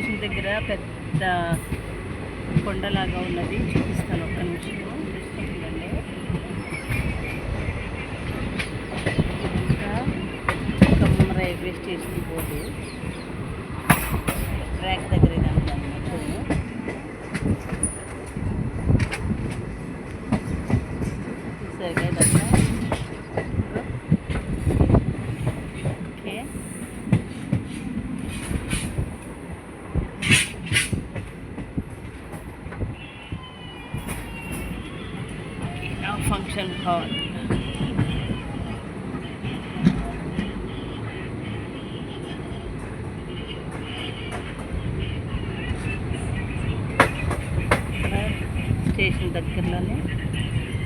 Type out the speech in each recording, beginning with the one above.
Station దగ్గర పెద్ద కొండలాగా ఉన్నది. చూపిస్తాను ఒక్క నిమిషం. ఇంకా Khammam railway station board. Track దగ్గర ఇదంతా అన్నట్టు ఫంక్షన్ హాల్ స్టేషన్ దగ్గరలోనే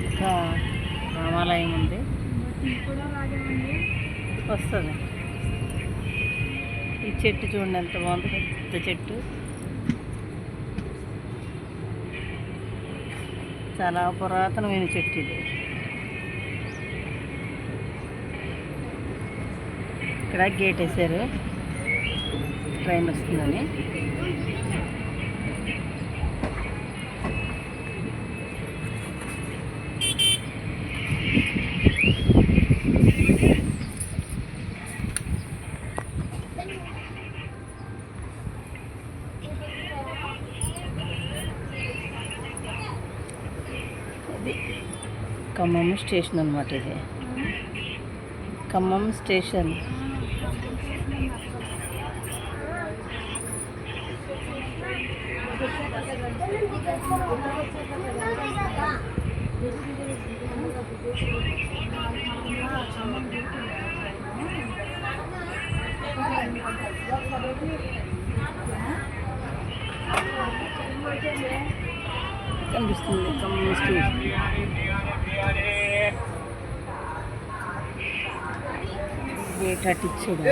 ఒక రామాలయం ఉంది. వస్తుంది. ఈ చెట్టు చూడండి ఎంత బాగుంది పెద్ద చెట్టు. చాలా పురాతనమైన చెట్టు ఇది. ఇక్కడ గేట్ వేశారు. ట్రైన్ వస్తుందని. ఇది ఖమ్మం స్టేషన్ అనమాట ఇది. ఖమ్మం స్టేషన్. కనిపిస్తుంది ఖమ్మం స్టేషన్ గేట్ అటు ఇచ్చాడు